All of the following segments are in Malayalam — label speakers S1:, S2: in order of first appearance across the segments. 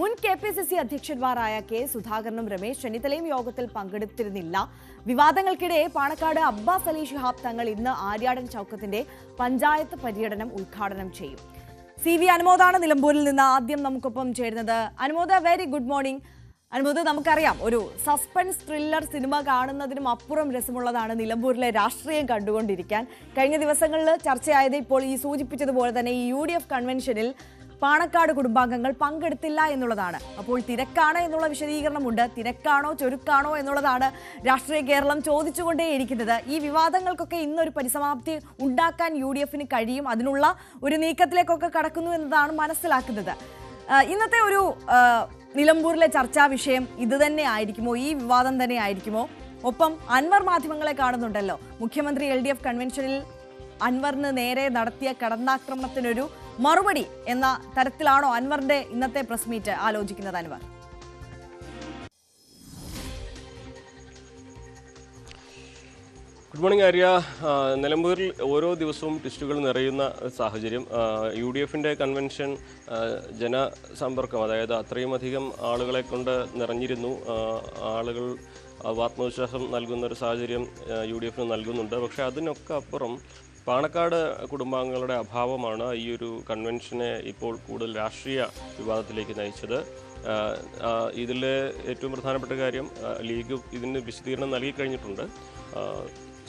S1: മുൻ കെ പി സി സി അധ്യക്ഷന്മാരായ കെ സുധാകരനും രമേശ് ചെന്നിത്തലയും യോഗത്തിൽ പങ്കെടുത്തിരുന്നില്ല. വിവാദങ്ങൾക്കിടെ പാണക്കാട് അബ്ബാസ് അലി ഷിഹാബ് തങ്ങൾ ഇന്ന് ആര്യാടൻ ചൌക്കത്തിന്റെ പഞ്ചായത്ത് പര്യടനം ഉദ്ഘാടനം ചെയ്യും. സി വി അനുമോദാണ് നിലമ്പൂരിൽ നിന്ന് ആദ്യം നമുക്കൊപ്പം ചേരുന്നത്. അനുമോദ വെരി ഗുഡ് മോർണിംഗ് അനുമോദ് നമുക്കറിയാം ഒരു സസ്പെൻസ് ത്രില്ലർ സിനിമ കാണുന്നതിനും അപ്പുറം രസമുള്ളതാണ് നിലമ്പൂരിലെ രാഷ്ട്രീയം കണ്ടുകൊണ്ടിരിക്കാൻ. കഴിഞ്ഞ ദിവസങ്ങളിൽ ചർച്ചയായത് ഇപ്പോൾ ഈ സൂചിപ്പിച്ചതുപോലെ തന്നെ ഈ യു ഡി എഫ് കൺവെൻഷനിൽ പാണക്കാട് കുടുംബാംഗങ്ങൾ പങ്കെടുത്തില്ല എന്നുള്ളതാണ്. അപ്പോൾ തിരക്കാണ് എന്നുള്ള വിശദീകരണമുണ്ട്. തിരക്കാണോ ചുരുക്കാണോ എന്നുള്ളതാണ് രാഷ്ട്രീയ കേരളം ചോദിച്ചുകൊണ്ടേയിരിക്കുന്നത്. ഈ വിവാദങ്ങൾക്കൊക്കെ ഇന്നൊരു പരിസമാപ്തി ഉണ്ടാക്കാൻ യു കഴിയും. അതിനുള്ള ഒരു നീക്കത്തിലേക്കൊക്കെ കടക്കുന്നു എന്നതാണ് മനസ്സിലാക്കുന്നത്. ഇന്നത്തെ ഒരു നിലമ്പൂരിലെ ചർച്ചാ വിഷയം ഇത് തന്നെ ആയിരിക്കുമോ? ഈ വിവാദം തന്നെ ആയിരിക്കുമോ? ഒപ്പം അൻവർ മാധ്യമങ്ങളെ കാണുന്നുണ്ടല്ലോ. മുഖ്യമന്ത്രി എൽ ഡി എഫ് കൺവെൻഷനിൽ അൻവറിന് നേരെ നടത്തിയ കടന്നാക്രമണത്തിനൊരു മറുപടി എന്ന തരത്തിലാണോ അൻവറിന്റെ ഇന്നത്തെ പ്രസ് മീറ്റ് ആലോചിക്കുന്നത് അൻവർ?
S2: Good morning Arya. നിലമ്പൂരിൽ ഓരോ ദിവസവും ടെസ്റ്റുകൾ നിറയുന്ന സാഹചര്യം. യു ഡി എഫിന്റെ കൺവെൻഷൻ ജനസമ്പർക്കം അതായത് അത്രയും അധികം ആളുകളെ കൊണ്ട് നിറഞ്ഞിരുന്നു. ആളുകൾ ആത്മവിശ്വാസം നൽകുന്ന ഒരു സാഹചര്യം യു ഡി എഫിന് നൽകുന്നുണ്ട്. പക്ഷേ അതിനൊക്കെ അപ്പുറം പാണക്കാട് കുടുംബാംഗങ്ങളുടെ അഭാവമാണ് ഈ ഒരു കൺവെൻഷനെ ഇപ്പോൾ കൂടുതൽ രാഷ്ട്രീയ വിവാദത്തിലേക്ക് നയിച്ചത്. ഇതിൽ ഏറ്റവും പ്രധാനപ്പെട്ട കാര്യം ലീഗ് ഇതിന് വിശദീകരണം നൽകി കഴിഞ്ഞിട്ടുണ്ട്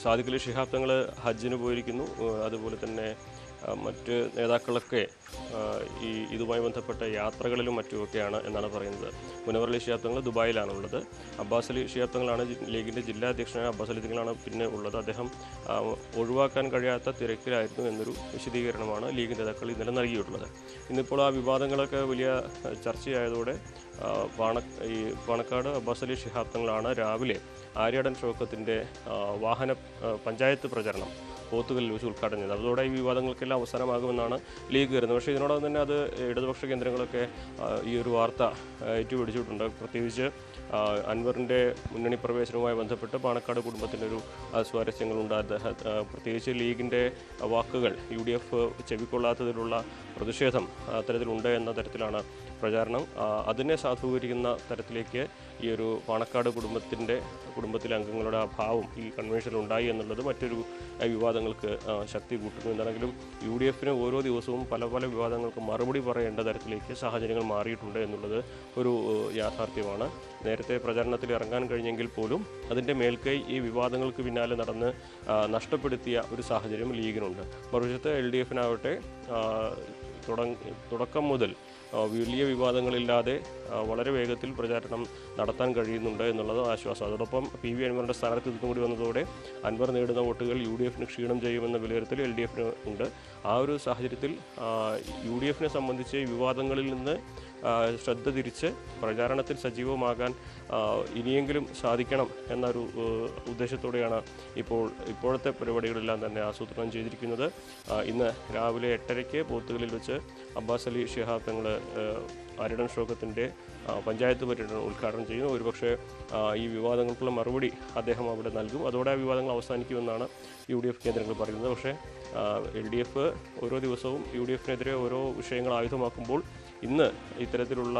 S2: സാദിഖലി സാദിഖ് ശിഹാബ് തങ്ങൾ ഹജ്ജിന് പോയിരിക്കുന്നു. അതുപോലെ തന്നെ മറ്റ് നേതാക്കളൊക്കെ ഈ ഇതുമായി ബന്ധപ്പെട്ട യാത്രകളിലും മറ്റുമൊക്കെയാണ് എന്നാണ് പറയുന്നത്. മുനവറലി അലി ദുബായിലാണ് ദുബായിലാണുള്ളത്. അബ്ബാസ് അലി ഷിയാത്തങ്ങളാണ് ലീഗിന്റെ ജില്ലാ അധ്യക്ഷനായ അബ്ബാസ് അലി തങ്ങളാണ് പിന്നെ ഉള്ളത്. അദ്ദേഹം ഒഴിവാക്കാൻ കഴിയാത്ത തിരക്കിലായിരുന്നു എന്നൊരു വിശദീകരണമാണ് ലീഗ് നേതാക്കൾ ഇന്നലെ നൽകിയിട്ടുള്ളത്. ഇന്നിപ്പോൾ ആ വിവാദങ്ങളൊക്കെ വലിയ ചർച്ചയായതോടെ പാണ ഈ പാണക്കാട് അബ്ബാസ് അലി ഷിഹാത്തങ്ങളാണ് രാവിലെ ആര്യാടൻ ഷോക്കത്തിന്റെ വാഹന പഞ്ചായത്ത് പ്രചരണം പോത്തുകല്ലിൽ വെച്ച് ഉദ്ഘാടനം ചെയ്തത്. അതോടെ ഈ വിവാദങ്ങൾക്കെല്ലാം അവസാനമാകുമെന്നാണ് ലീഗ് കരുതുന്നത്. പക്ഷേ ഇതിനോടൊപ്പം തന്നെ അത് ഇടതുപക്ഷ കേന്ദ്രങ്ങളൊക്കെ ഈ ഒരു വാർത്ത ഏറ്റുപിടിച്ചിട്ടുണ്ട്. പ്രത്യേകിച്ച് അൻവറിന്റെ മുന്നണി പ്രവേശനവുമായി ബന്ധപ്പെട്ട് പാണക്കാട് ആ, സ്വാരസ്യങ്ങളുണ്ട്. അദ്ദേഹം പ്രത്യേകിച്ച് ലീഗിന്റെ വാക്കുകൾ യു ഡി എഫ് ചെവിക്കൊള്ളാത്തതിലുള്ള പ്രതിഷേധം അത്തരത്തിലുണ്ട് എന്ന തരത്തിലാണ് പ്രചാരണം അതിനെ സാധൂകരിക്കുന്ന തരത്തിലേക്ക് ഈ ഒരു പാണക്കാട് കുടുംബത്തിന്റെ കുടുംബത്തിലെ അംഗങ്ങളുടെ അഭാവം ഈ കൺവെൻഷനിൽ ഉണ്ടായി എന്നുള്ളത് മറ്റൊരു വിവാദങ്ങൾക്ക് ശക്തി കൂട്ടുന്നു. എന്താണെങ്കിലും യു ഡി എഫിന് ഓരോ ദിവസവും പല പല വിവാദങ്ങൾക്ക് മറുപടി പറയേണ്ട തരത്തിലേക്ക് സാഹചര്യങ്ങൾ മാറിയിട്ടുണ്ട് എന്നുള്ളത് ഒരു യാഥാർത്ഥ്യമാണ്. നേരത്തെ പ്രചാരണത്തിൽ ഇറങ്ങാൻ കഴിഞ്ഞെങ്കിൽ പോലും അതിന്റെ മേൽക്കൈ ഈ വിവാദങ്ങൾക്ക് പിന്നാലെ നടന്ന് നഷ്ടപ്പെടുത്തിയ ഒരു സാഹചര്യം ലീഗിനുണ്ട്. മറുവശത്ത് എൽ ഡി എഫിനാവട്ടെ തുടക്കം മുതൽ വലിയ വിവാദങ്ങളില്ലാതെ വളരെ വേഗത്തിൽ പ്രചാരണം നടത്താൻ കഴിയുന്നുണ്ട് എന്നുള്ളത് ആശ്വാസം. അതോടൊപ്പം പി വി അൻവറിന്റെ സ്ഥാനത്ത് ഇതും കൂടി വന്നതോടെ അൻവർ നേടുന്ന വോട്ടുകൾ യു ഡി എഫിന് ക്ഷീണം ചെയ്യുമെന്ന വിലയിരുത്തൽ എൽ ഡി എഫിന് ഉണ്ട്. ആ ഒരു സാഹചര്യത്തിൽ യു ഡി എഫിനെ സംബന്ധിച്ച് വിവാദങ്ങളിൽ നിന്ന് ശ്രദ്ധ തിരിച്ച് പ്രചാരണത്തിൽ സജീവമാകാൻ ഇനിയെങ്കിലും സാധിക്കണം എന്നൊരു ഉദ്ദേശത്തോടെയാണ് ഇപ്പോൾ ഇപ്പോഴത്തെ പരിപാടികളെല്ലാം തന്നെ ആസൂത്രണം ചെയ്തിരിക്കുന്നത്. ഇന്ന് രാവിലെ എട്ടരയ്ക്ക് പോത്തുകളിൽ വെച്ച് അബ്ബാസ് അലി ഷിഹാബ് തങ്ങൾ അരിടൻ ഷോക്കത്തിന്റെ പഞ്ചായത്ത് പര്യടനം ഉദ്ഘാടനം ചെയ്യുന്നു. ഒരുപക്ഷെ ഈ വിവാദങ്ങൾക്കുള്ള മറുപടി അദ്ദേഹം അവിടെ നൽകും. അതോടെ ആ വിവാദങ്ങൾ അവസാനിക്കുമെന്നാണ് യു ഡി എഫ് കേന്ദ്രങ്ങൾ പറയുന്നത്. പക്ഷേ എൽ ഡി എഫ് ഓരോ ദിവസവും യു ഡി എഫിനെതിരെ ഓരോ വിഷയങ്ങൾ ആയുധമാക്കുമ്പോൾ ഇന്ന് ഇത്തരത്തിലുള്ള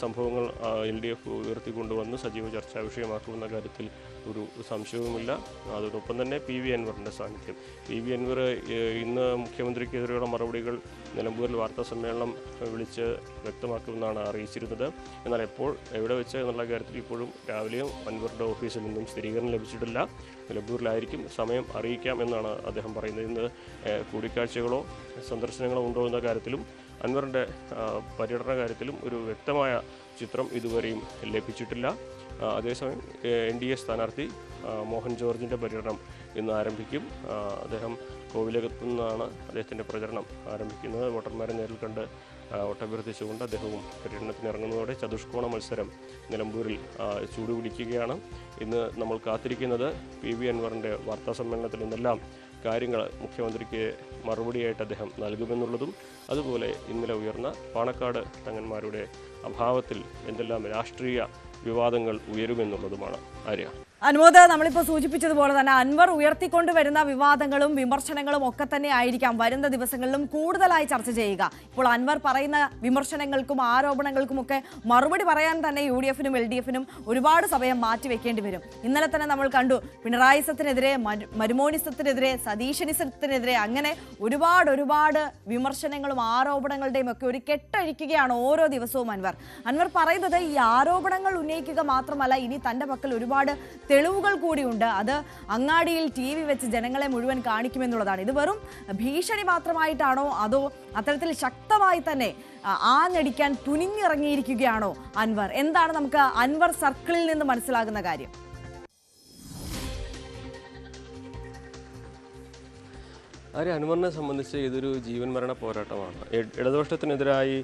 S2: സംഭവങ്ങൾ എൽ ഡി എഫ് ഉയർത്തിക്കൊണ്ടുവന്ന് സജീവ ചർച്ചാ വിഷയമാക്കുമെന്ന കാര്യത്തിൽ ഒരു സംശയവുമില്ല. അതോടൊപ്പം തന്നെ പി വി അൻവറിന്റെ സാന്നിധ്യം. പി വി അൻവർ ഇന്ന് മുഖ്യമന്ത്രിക്കെതിരെയുള്ള മറുപടികൾ നിലമ്പൂരിൽ വാർത്താ സമ്മേളനം വിളിച്ച് വ്യക്തമാക്കുമെന്നാണ് അറിയിച്ചിരുന്നത്. എന്നാൽ എപ്പോൾ എവിടെ വെച്ച് എന്നുള്ള കാര്യത്തിൽ ഇപ്പോഴും രാവിലെയും അൻവറിന്റെ ഓഫീസിൽ നിന്നും സ്ഥിരീകരണം ലഭിച്ചിട്ടില്ല. നിലമ്പൂരിലായിരിക്കും സമയം അറിയിക്കാം എന്നാണ് അദ്ദേഹം പറയുന്നത്. ഇന്ന് കൂടിക്കാഴ്ചകളോ സന്ദർശനങ്ങളോ ഉണ്ടോ എന്ന കാര്യത്തിലും അൻവറിന്റെ പര്യടന കാര്യത്തിലും ഒരു വ്യക്തമായ ചിത്രം ഇതുവരെയും ലഭിച്ചിട്ടില്ല. അതേസമയം എൻ ഡി എ സ്ഥാനാർത്ഥി മോഹൻ ജോർജിന്റെ പര്യടനം ഇന്ന് ആരംഭിക്കും. അദ്ദേഹം കോവിലകത്തു നിന്നാണ് അദ്ദേഹത്തിന്റെ പ്രചരണം ആരംഭിക്കുന്നത്. വോട്ടർമാരെ നേരിൽ കണ്ട് വോട്ടഭ്യർത്ഥിച്ചുകൊണ്ട് അദ്ദേഹവും പര്യടനത്തിന് ഇറങ്ങുന്നതോടെ ചതുഷ്കോണ മത്സരം നിലമ്പൂരിൽ ചൂടുപിടിക്കുകയാണ്. ഇന്ന് നമ്മൾ കാത്തിരിക്കുന്നത് പി വി അൻവറിന്റെ വാർത്താ സമ്മേളനത്തിൽ നിന്നെല്ലാം കാര്യങ്ങൾ മുഖ്യമന്ത്രിക്ക് മറുപടിയായിട്ട് അദ്ദേഹം നൽകുമെന്നുള്ളതും അതുപോലെ ഇന്നലെ ഉയർന്ന പാണക്കാട് തങ്ങന്മാരുടെ അഭാവത്തിൽ എന്തെല്ലാം രാഷ്ട്രീയ വിവാദങ്ങൾ ഉയരുമെന്നുള്ളതുമാണ് ആര്യ.
S1: അനുമോദ് നമ്മളിപ്പോൾ സൂചിപ്പിച്ചതുപോലെ തന്നെ അൻവർ ഉയർത്തിക്കൊണ്ടുവരുന്ന വിവാദങ്ങളും വിമർശനങ്ങളും ഒക്കെ തന്നെ ആയിരിക്കാം വരുന്ന ദിവസങ്ങളിലും കൂടുതലായി ചർച്ച ചെയ്യുക. ഇപ്പോൾ അൻവർ പറയുന്ന വിമർശനങ്ങൾക്കും ആരോപണങ്ങൾക്കും ഒക്കെ മറുപടി പറയാൻ തന്നെ യു ഡി എഫിനും എൽ ഡി എഫിനും ഒരുപാട് സമയം മാറ്റിവെക്കേണ്ടി വരും. ഇന്നലെ തന്നെ നമ്മൾ കണ്ടു പിണറായിസത്തിനെതിരെ മരു- മരുമോനിസത്തിനെതിരെ സതീശനിസത്തിനെതിരെ അങ്ങനെ ഒരുപാട് ഒരുപാട് വിമർശനങ്ങളും ആരോപണങ്ങളുടെയും ഒക്കെ ഒരു കെട്ടഴിക്കുകയാണ് ഓരോ ദിവസവും അൻവർ. അൻവർ പറയുന്നത് ഈ ആരോപണങ്ങൾ ഉന്നയിക്കുക മാത്രമല്ല ഇനി തന്റെ പക്കൽ ഒരുപാട് തെളിവുകൾ കൂടിയുണ്ട്. അത് അങ്ങാടിയിൽ ടി വി വെച്ച് ജനങ്ങളെ മുഴുവൻ കാണിക്കുമെന്നുള്ളതാണ്. ഇത് വെറും ഭീഷണി മാത്രമായിട്ടാണോ? അതോ അത്തരത്തിൽ ശക്തമായി തന്നെ ആഞ്ഞടിക്കാൻ തുനിഞ്ഞിറങ്ങിയിരിക്കുകയാണോ അൻവർ? എന്താണ് നമുക്ക് അൻവർ സർക്കിളിൽ നിന്ന് മനസ്സിലാകുന്ന കാര്യം?
S2: ആര്യ അനുമറിനെ സംബന്ധിച്ച് ഇതൊരു ജീവൻ മരണ പോരാട്ടമാണ്. ഇടതുപക്ഷത്തിനെതിരായി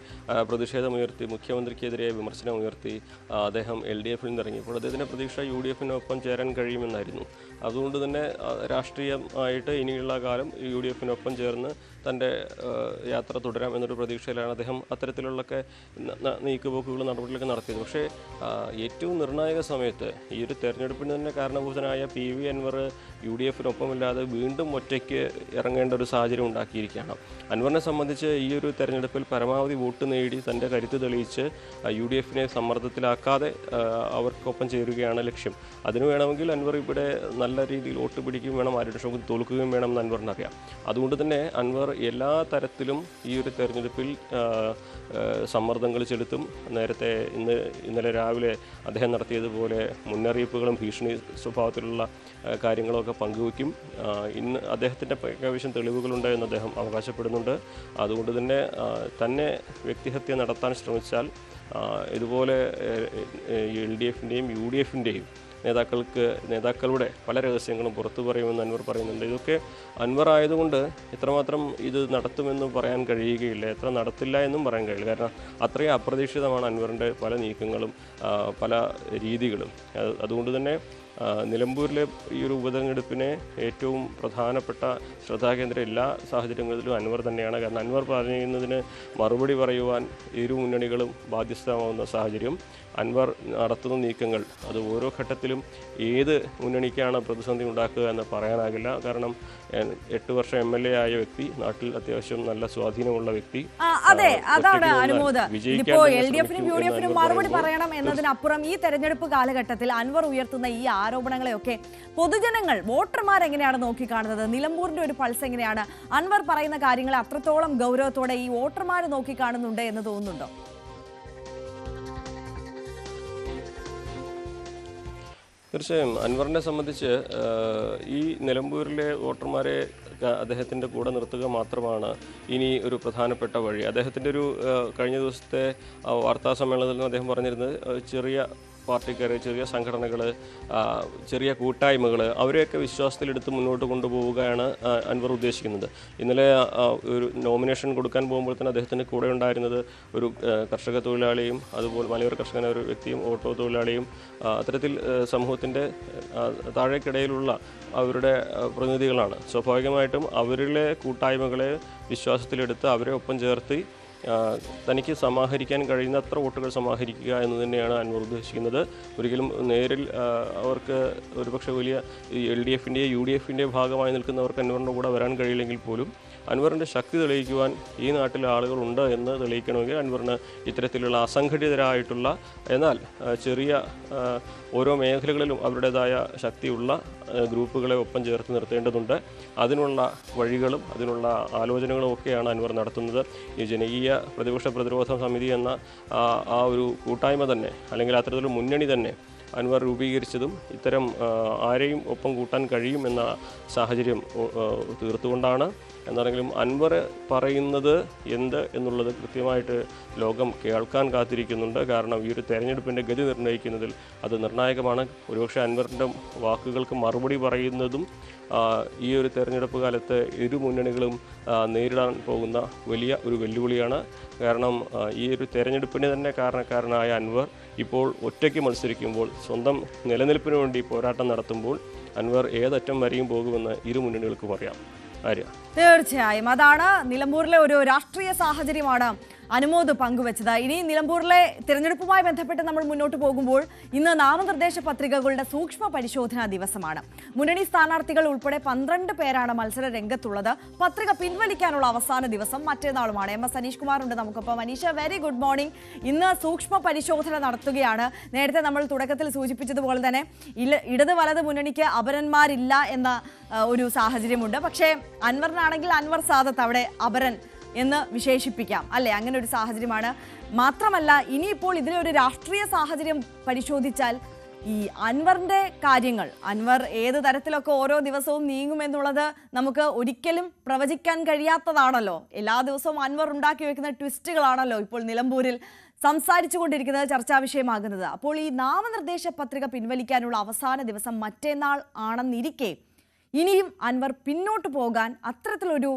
S2: പ്രതിഷേധമുയർത്തി മുഖ്യമന്ത്രിക്കെതിരെ വിമർശനം ഉയർത്തി അദ്ദേഹം എൽ ഡി എഫിൽ നിന്ന് ഇറങ്ങിയപ്പോൾ അദ്ദേഹത്തിന്റെ പ്രതീക്ഷ യു ഡി എഫിനൊപ്പം ചേരാൻ കഴിയുമെന്നായിരുന്നു. അതുകൊണ്ട് തന്നെ രാഷ്ട്രീയമായിട്ട് ഇനിയുള്ള കാലം യു ഡി എഫിനൊപ്പം ചേർന്ന് തന്റെ യാത്ര തുടരാം എന്നൊരു പ്രതീക്ഷയിലാണ് അദ്ദേഹം അത്തരത്തിലുള്ളൊക്കെ നീക്കുപോക്കുകൾ നടപടികളൊക്കെ നടത്തിയത്. പക്ഷേ ഏറ്റവും നിർണായക സമയത്ത് ഈ ഒരു തെരഞ്ഞെടുപ്പിന് തന്നെ കാരണഭൂതനായ P V Anvar U D എഫിനൊപ്പമില്ലാതെ വീണ്ടും ഒറ്റയ്ക്ക് ഇറങ്ങേണ്ട ഒരു സാഹചര്യം ഉണ്ടാക്കിയിരിക്കുകയാണ്. അൻവറിനെ സംബന്ധിച്ച് ഈ ഒരു തെരഞ്ഞെടുപ്പിൽ പരമാവധി വോട്ട് നേടി തന്റെ കരുത്ത് തെളിയിച്ച് യു ഡി എഫിനെ സമ്മർദ്ദത്തിലാക്കാതെ അവർക്കൊപ്പം ചേരുകയാണ് ലക്ഷ്യം. അതിനു വേണമെങ്കിൽ അൻവർ ഇവിടെ നല്ല രീതിയിൽ വോട്ട് പിടിക്കുകയും വേണം ആരുടെ ഷോക്ക് തോൽക്കുകയും വേണം എന്ന് അൻവറിനറിയാം അതുകൊണ്ട് തന്നെ അൻവർ എല്ലാ തരത്തിലും ഈ ഒരു തെരഞ്ഞെടുപ്പിൽ സമ്മർദ്ദങ്ങൾ ചെലുത്തും. നേരത്തെ ഇന്ന് ഇന്നലെ രാവിലെ അദ്ദേഹം നടത്തിയതുപോലെ മുന്നറിയിപ്പുകളും ഭീഷണി സ്വഭാവത്തിലുള്ള കാര്യങ്ങളൊക്കെ പങ്കുവയ്ക്കും. ഇന്ന് അദ്ദേഹത്തിന്റെ കൈവശം തെളിവുകളുണ്ട് എന്ന് അദ്ദേഹം അവകാശപ്പെടുന്നുണ്ട്. അതുകൊണ്ട് തന്നെ തന്നെ വ്യക്തിഹത്യ നടത്താൻ ശ്രമിച്ചാൽ ഇതുപോലെ എൽ ഡി എഫിന്റെയും യു ഡി എഫിന്റെയും നേതാക്കൾക്ക് നേതാക്കളുടെ പല രഹസ്യങ്ങളും പുറത്തു പറയുമെന്ന് അൻവർ പറയുന്നുണ്ട്. ഇതൊക്കെ അൻവർ ആയതുകൊണ്ട് ഇത്രമാത്രം ഇത് നടത്തുമെന്ന് പറയാൻ കഴിയുകയില്ല. എത്ര നടത്തില്ല എന്നും പറയാൻ കഴിയില്ല. കാരണം അത്രയും അപ്രതീക്ഷിതമാണ് അൻവറിന്റെ പല നീക്കങ്ങളും പല രീതികളും. അതുകൊണ്ട് തന്നെ നിലമ്പൂരിലെ ഈ ഒരു ഉപതെരഞ്ഞെടുപ്പിനെ ഏറ്റവും പ്രധാനപ്പെട്ട ശ്രദ്ധാകേന്ദ്രം എല്ലാ സാഹചര്യങ്ങളിലും അൻവർ തന്നെയാണ്. കാരണം അൻവർ പറയുന്നതിന് മറുപടി പറയുവാൻ ഇരു മുന്നണികളും ബാധ്യസ്ഥമാവുന്ന സാഹചര്യം അൻവർ നടത്തുന്ന നീക്കങ്ങൾ അത് ഓരോ ഘട്ടത്തിലും ഏത് മുന്നണിക്കാണ് പ്രതിസന്ധി ഉണ്ടാക്കുക എന്ന് പറയാനാകില്ല. കാരണം എട്ട് വർഷം എം എൽ എ ആയ വ്യക്തി നാട്ടിൽ അത്യാവശ്യം നല്ല സ്വാധീനമുള്ള വ്യക്തി.
S1: അതെ അതാണ് അനുമോദ. ഇപ്പോ എൽ ഡി എഫിനും യു ഡി എഫിനും മറുപടി പറയണം എന്നതിനപ്പുറം ഈ തെരഞ്ഞെടുപ്പ് കാലഘട്ടത്തിൽ അൻവർ ഉയർത്തുന്ന ഈ ആരോപണങ്ങളെയൊക്കെ പൊതുജനങ്ങൾ വോട്ടർമാർ എങ്ങനെയാണ് നോക്കിക്കാണുന്നത്? നിലമ്പൂരിന്റെ ഒരു പൾസ് എങ്ങനെയാണ്? അൻവർ പറയുന്ന കാര്യങ്ങളെ അത്രത്തോളം ഗൗരവത്തോടെ ഈ വോട്ടർമാർ നോക്കിക്കാണുന്നുണ്ട് എന്ന് തോന്നുന്നുണ്ടോ?
S2: തീർച്ചയായും. അൻവറിനെ സംബന്ധിച്ച് ഈ നിലമ്പൂരിലെ വോട്ടർമാരെ അദ്ദേഹത്തിന്റെ കൂടെ നിർത്തുക മാത്രമാണ് ഇനി ഒരു പ്രധാനപ്പെട്ട വഴി. അദ്ദേഹത്തിന്റെ ഒരു കഴിഞ്ഞ ദിവസത്തെ വാർത്താ സമ്മേളനത്തിൽ അദ്ദേഹം പറഞ്ഞിരുന്നത് ചെറിയ പാർട്ടിക്കാർ ചെറിയ സംഘടനകൾ ചെറിയ കൂട്ടായ്മകൾ അവരെയൊക്കെ വിശ്വാസത്തിലെടുത്ത് മുന്നോട്ട് കൊണ്ടുപോവുകയാണ് അൻവർ ഉദ്ദേശിക്കുന്നത്. ഇന്നലെ ഒരു നോമിനേഷൻ കൊടുക്കാൻ പോകുമ്പോൾ തന്നെ അദ്ദേഹത്തിന്റെ കൂടെ ഉണ്ടായിരുന്നത് ഒരു കർഷക തൊഴിലാളിയും അതുപോലെ മലയോര കർഷകന ഒരു വ്യക്തിയും ഓട്ടോ തൊഴിലാളിയും അത്തരത്തിൽ സമൂഹത്തിന്റെ താഴേക്കിടയിലുള്ള അവരുടെ പ്രതിനിധികളാണ്. സ്വാഭാവികമായിട്ടും അവരിലെ കൂട്ടായ്മകളെ വിശ്വാസത്തിലെടുത്ത് അവരെ ഒപ്പം ചേർത്ത് തനിക്ക് സമാഹരിക്കാൻ കഴിയുന്ന അത്ര വോട്ടുകൾ സമാഹരിക്കുക എന്ന് തന്നെയാണ് അൻവർ ഉദ്ദേശിക്കുന്നത്. ഒരിക്കലും നേരിൽ അവർക്ക് ഒരുപക്ഷെ വലിയ എൽ ഡി എഫിന്റെ യു ഡി എഫിന്റെ ഭാഗമായി നിൽക്കുന്നവർക്ക് അൻവറിന്റെ കൂടെ വരാൻ കഴിയില്ലെങ്കിൽ പോലും അൻവറിന്റെ ശക്തി തെളിയിക്കുവാൻ ഈ നാട്ടിൽ ആളുകളുണ്ട് എന്ന് തെളിയിക്കണമെങ്കിൽ അൻവറിന് ഇത്തരത്തിലുള്ള അസംഘടിതരായിട്ടുള്ള എന്നാൽ ചെറിയ ഓരോ മേഖലകളിലും അവരുടേതായ ശക്തിയുള്ള ഗ്രൂപ്പുകളെ ഒപ്പം ചേർത്ത് നിർത്തേണ്ടതുണ്ട്. അതിനുള്ള വഴികളും അതിനുള്ള ആലോചനകളും ഒക്കെയാണ് അൻവർ നടത്തുന്നത്. ഈ ജനകീയ പ്രതിപക്ഷ പ്രതിരോധ സമിതി എന്ന ആ ഒരു കൂട്ടായ്മ തന്നെ അല്ലെങ്കിൽ അത്തരത്തിലൊരു മുന്നണി തന്നെ അൻവർ രൂപീകരിച്ചതും ഇത്തരം ആരെയും ഒപ്പം കൂട്ടാൻ കഴിയും എന്ന സാഹചര്യം തീർത്തുകൊണ്ടാണ്. എന്നാണെങ്കിലും അൻവർ പറയുന്നത് എന്ത് എന്നുള്ളത് കൃത്യമായിട്ട് ലോകം കേൾക്കാൻ കാത്തിരിക്കുന്നുണ്ട്. കാരണം ഈ ഒരു തെരഞ്ഞെടുപ്പിന്റെ ഗതി നിർണയിക്കുന്നതിൽ അത് നിർണായകമാണ്. ഒരുപക്ഷെ അൻവറിന്റെ വാക്കുകൾക്ക് മറുപടി പറയുന്നതും ഈ ഒരു തെരഞ്ഞെടുപ്പ് കാലത്ത് ഇരു മുന്നണികളും നേരിടാൻ പോകുന്ന വലിയ ഒരു വെല്ലുവിളിയാണ്. കാരണം ഈ ഒരു തെരഞ്ഞെടുപ്പിന് തന്നെ കാരണക്കാരനായ അൻവർ ഇപ്പോൾ ഒറ്റയ്ക്ക് മത്സരിക്കുമ്പോൾ സ്വന്തം നിലനിൽപ്പിന് വേണ്ടി പോരാട്ടം നടത്തുമ്പോൾ അൻവർ ഏതറ്റം വരെയും പോകുമെന്ന് ഇരു മുന്നണികൾക്കും അറിയാം.
S1: തീർച്ചയായും. അതാണ് നിലമ്പൂരിലെ ഒരു രാഷ്ട്രീയ സാഹചര്യമാണ് അനുമോദ് പങ്കുവച്ചത്. ഇനി നിലമ്പൂരിലെ തിരഞ്ഞെടുപ്പുമായി ബന്ധപ്പെട്ട് നമ്മൾ മുന്നോട്ട് പോകുമ്പോൾ ഇന്ന് നാമനിർദ്ദേശ പത്രികകളുടെ സൂക്ഷ്മ പരിശോധനാ ദിവസമാണ്. മുന്നണി സ്ഥാനാർത്ഥികൾ ഉൾപ്പെടെ പന്ത്രണ്ട് പേരാണ് മത്സര രംഗത്തുള്ളത്. പത്രിക പിൻവലിക്കാനുള്ള അവസാന ദിവസം മറ്റന്നാളുമാണ്. എം എസ് അനീഷ് കുമാർ ഉണ്ട് നമുക്കൊപ്പം. മനീഷ വെരി ഗുഡ് മോർണിംഗ് ഇന്ന് സൂക്ഷ്മ പരിശോധന നടത്തുകയാണ്. നേരത്തെ നമ്മൾ തുടക്കത്തിൽ സൂചിപ്പിച്ചതുപോലെ തന്നെ ഇടത് വലത് മുന്നണിക്ക് അപരന്മാരില്ല എന്ന ഒരു സാഹചര്യമുണ്ട്. പക്ഷേ അൻവറിനാണെങ്കിൽ അൻവർ സാദത്ത് അവിടെ അപരൻ എന്ന് വിശേഷിപ്പിക്കാം. അല്ലെ? അങ്ങനെ ഒരു സാഹചര്യമാണ്. മാത്രമല്ല ഇനിയിപ്പോൾ ഇതിലെ ഒരു രാഷ്ട്രീയ സാഹചര്യം പരിശോധിച്ചാൽ ഈ അൻവറിന്റെ കാര്യങ്ങൾ അൻവർ ഏത് തരത്തിലൊക്കെ ഓരോ ദിവസവും നീങ്ങുമെന്നുള്ളത് നമുക്ക് ഒരിക്കലും പ്രവചിക്കാൻ കഴിയാത്തതാണല്ലോ. എല്ലാ ദിവസവും അൻവർ ഉണ്ടാക്കി വെക്കുന്ന ട്വിസ്റ്റുകളാണല്ലോ ഇപ്പോൾ നിലമ്പൂരിൽ സംസാരിച്ചു കൊണ്ടിരിക്കുന്നത് ചർച്ചാ വിഷയമാകുന്നത്. അപ്പോൾ ഈ നാമനിർദ്ദേശ പത്രിക പിൻവലിക്കാനുള്ള അവസാന ദിവസം മറ്റേനാൾ ആണെന്നിരിക്കെ ഇനിയും അൻവർ പിന്നോട്ട് പോകാൻ അത്തരത്തിലൊരു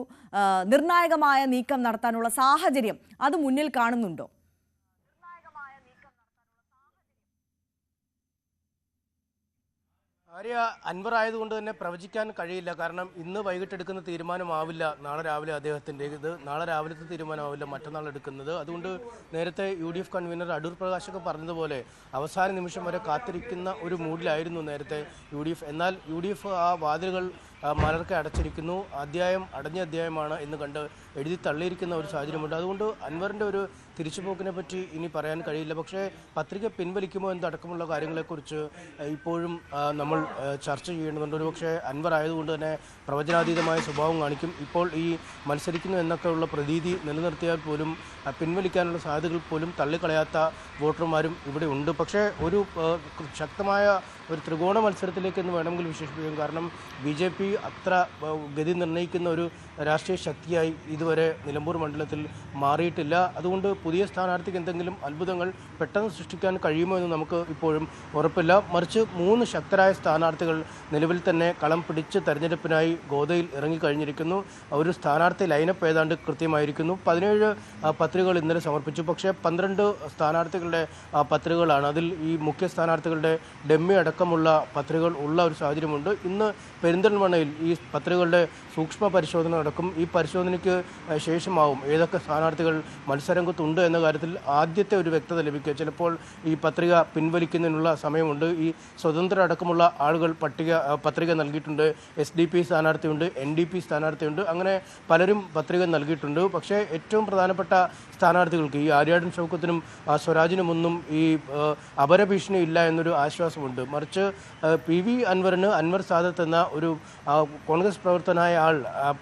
S1: നിർണായകമായ നീക്കം നടത്താനുള്ള സാഹചര്യം അത് മുന്നിൽ കാണുന്നുണ്ടോ?
S3: ആര്യ അൻവർ ആയതുകൊണ്ട് തന്നെ പ്രവചിക്കാൻ കഴിയില്ല. കാരണം ഇന്ന് വൈകിട്ട് എടുക്കുന്ന തീരുമാനമാവില്ല. നാളെ രാവിലെ അദ്ദേഹത്തിന്റെ ഇത് നാളെ രാവിലത്തെ തീരുമാനമാവില്ല. മറ്റന്നാൾ എടുക്കുന്നത്. അതുകൊണ്ട് നേരത്തെ U D F convener Adoor പ്രകാശൊക്കെ പറഞ്ഞതുപോലെ അവസാന നിമിഷം വരെ കാത്തിരിക്കുന്ന ഒരു മൂഡിലായിരുന്നു നേരത്തെ യു ഡി എഫ്. എന്നാൽ യു ഡി എഫ് ആ വാതിലുകൾ മലർക്കെ അടച്ചിരിക്കുന്നു. അധ്യായം അടഞ്ഞ അധ്യായമാണ് എന്ന് കണ്ട് എഴുതി തള്ളിയിരിക്കുന്ന ഒരു സാഹചര്യമുണ്ട്. അതുകൊണ്ട് അൻവറിന്റെ ഒരു തിരിച്ചുപോക്കിനെ പറ്റി ഇനി പറയാൻ കഴിയില്ല. പക്ഷേ പത്രിക പിൻവലിക്കുമോ എന്നടക്കമുള്ള കാര്യങ്ങളെക്കുറിച്ച് ഇപ്പോഴും നമ്മൾ ചർച്ച ചെയ്യേണ്ടതുണ്ട്. ഒരു പക്ഷേ അൻവർ ആയതുകൊണ്ട് തന്നെ പ്രവചനാതീതമായ സ്വഭാവം കാണിക്കും. ഇപ്പോൾ ഈ മത്സരിക്കുന്നു എന്നൊക്കെയുള്ള പ്രതീതി നിലനിർത്തിയാൽ പോലും പിൻവലിക്കാനുള്ള സാധ്യതകൾ പോലും തള്ളിക്കളയാത്ത വോട്ടർമാരും ഇവിടെ ഉണ്ട്. പക്ഷേ ഒരു ശക്തമായ ഒരു ത്രികോണ മത്സരത്തിലേക്ക് എന്ന് വേണമെങ്കിൽ വിശേഷിപ്പിക്കും. കാരണം ബി ജെ പി അത്ര ഗതി നിർണയിക്കുന്ന ഒരു രാഷ്ട്രീയ ശക്തിയായി ഇതുവരെ നിലമ്പൂർ മണ്ഡലത്തിൽ മാറിയിട്ടില്ല. അതുകൊണ്ട് പുതിയ സ്ഥാനാർത്ഥിക്ക് എന്തെങ്കിലും അത്ഭുതങ്ങൾ പെട്ടെന്ന് സൃഷ്ടിക്കാൻ കഴിയുമോ എന്ന് നമുക്ക് ഇപ്പോഴും ഉറപ്പില്ല. മറിച്ച് മൂന്ന് ശക്തരായ സ്ഥാനാർത്ഥികൾ നിലവിൽ തന്നെ കളം പിടിച്ച് തെരഞ്ഞെടുപ്പിനായി ഗോതയിൽ ഇറങ്ങിക്കഴിഞ്ഞിരിക്കുന്നു. ഒരു സ്ഥാനാർത്ഥി ലൈനപ്പ് ഏതാണ്ട് കൃത്യമായിരിക്കുന്നു. പതിനേഴ് പത്രികകൾ ഇന്നലെ സമർപ്പിച്ചു. പക്ഷേ പന്ത്രണ്ട് സ്ഥാനാർത്ഥികളുടെ പത്രികകളാണ്. അതിൽ ഈ മുഖ്യ സ്ഥാനാർത്ഥികളുടെ ഡെമ്മി അടക്കമുള്ള പത്രികകൾ ഉള്ള ഒരു സാഹചര്യമുണ്ട്. ഇന്ന് പെരിന്തൽമണ്ണയിൽ ഈ പത്രികകളുടെ സൂക്ഷ്മ പരിശോധന നടക്കും. ഈ പരിശോധനയ്ക്ക് ശേഷമാവും. ഏതൊക്കെ സ്ഥാനാർത്ഥികൾ മത്സരംഗത്തുണ്ട് എന്ന കാര്യത്തിൽ ആദ്യത്തെ ഒരു വ്യക്തത ലഭിക്കുക. ചിലപ്പോൾ ഈ പത്രിക പിൻവലിക്കുന്നതിനുള്ള സമയമുണ്ട്. ഈ സ്വതന്ത്ര അടക്കമുള്ള ആളുകൾ പട്ടിക പത്രിക നൽകിയിട്ടുണ്ട്. എസ് ഡി പി സ്ഥാനാർത്ഥിയുണ്ട് എൻ ഡി പി സ്ഥാനാർത്ഥിയുണ്ട്. അങ്ങനെ പലരും പത്രിക നൽകിയിട്ടുണ്ട്. പക്ഷേ ഏറ്റവും പ്രധാനപ്പെട്ട സ്ഥാനാർത്ഥികൾക്ക് ഈ ആര്യാടൻ ഷൗക്കത്തിനും ആ, സ്വരാജിനും ഒന്നും ഈ അപരഭീഷണി ഇല്ല എന്നൊരു ആശ്വാസമുണ്ട്. മറിച്ച് പി വി അൻവറിന് അൻവർ സാദത്ത് എന്ന ഒരു കോൺഗ്രസ് പ്രവർത്തനായ ആൾ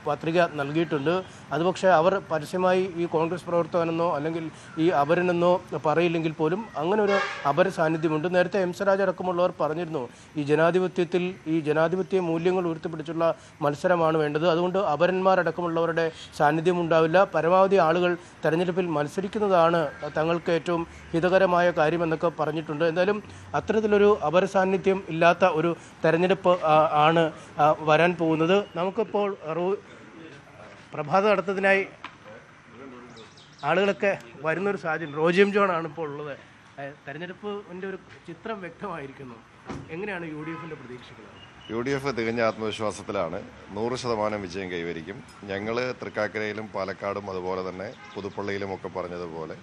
S3: പത്രിക നൽകിയിട്ടുണ്ട്. അതുപക്ഷേ അവർ പരസ്യമായി ഈ കോൺഗ്രസ് പ്രവർത്തകനെന്നോ അല്ലെങ്കിൽ ഈ അപരനെന്നോ പറയില്ലെങ്കിൽ പോലും അങ്ങനെ ഒരു അപര സാന്നിധ്യമുണ്ട്. നേരത്തെ എം സ്വരാജ് അടക്കമുള്ളവർ പറഞ്ഞിരുന്നു ഈ ജനാധിപത്യത്തിൽ ഈ ജനാധിപത്യ മൂല്യങ്ങൾ ഉയർത്തിപ്പിടിച്ചുള്ള മത്സരമാണ് വേണ്ടത്. അതുകൊണ്ട് അപരന്മാരടക്കമുള്ളവരുടെ സാന്നിധ്യം ഉണ്ടാവില്ല. പരമാവധി ആളുകൾ തെരഞ്ഞെടുപ്പിൽ മത്സരിക്കുന്നതാണ് തങ്ങൾക്ക് ഏറ്റവും ഹിതകരമായ കാര്യമെന്നൊക്കെ പറഞ്ഞിട്ടുണ്ട്. എന്തായാലും അത്തരത്തിലൊരു അപര സാന്നിധ്യം ഇല്ലാത്ത ഒരു തെരഞ്ഞെടുപ്പ് ആണ് വരാൻ പോകുന്നത്. നമുക്കിപ്പോൾ പ്രഭാത നടത്തത്തിനായി ആളുകളൊക്കെ വരുന്നൊരു സാഹചര്യം. റോജിയം ജോൺ ആണ് ഇപ്പോൾ ഉള്ളത്. തെരഞ്ഞെടുപ്പിന്റെ ഒരു ചിത്രം വ്യക്തമായിരിക്കുന്നു. എങ്ങനെയാണ് യു ഡി എഫിന്റെ പ്രതീക്ഷകൾ?
S4: യു ഡി എഫ് തികഞ്ഞ ആത്മവിശ്വാസത്തിലാണ്. നൂറ് ശതമാനം വിജയം കൈവരിക്കും. ഞങ്ങൾ തൃക്കാക്കരയിലും പാലക്കാടും അതുപോലെ തന്നെ പുതുപ്പള്ളിയിലും ഒക്കെ പറഞ്ഞതുപോലെ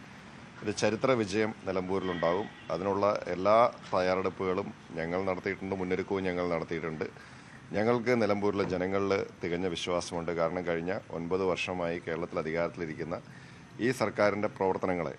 S4: ഒരു ചരിത്ര വിജയം നിലമ്പൂരിലുണ്ടാകും അതിനുള്ള എല്ലാ തയ്യാറെടുപ്പുകളും ഞങ്ങൾ നടത്തിയിട്ടുണ്ട്. മുന്നൊരുക്കവും ഞങ്ങൾ നടത്തിയിട്ടുണ്ട്. ഞങ്ങൾക്ക് നിലമ്പൂരിലെ ജനങ്ങളിൽ തികഞ്ഞ വിശ്വാസമുണ്ട്. കാരണം കഴിഞ്ഞ ഒൻപത് വർഷമായി കേരളത്തിൽ അധികാരത്തിലിരിക്കുന്ന ഈ സർക്കാരിന്റെ പ്രവർത്തനങ്ങളെ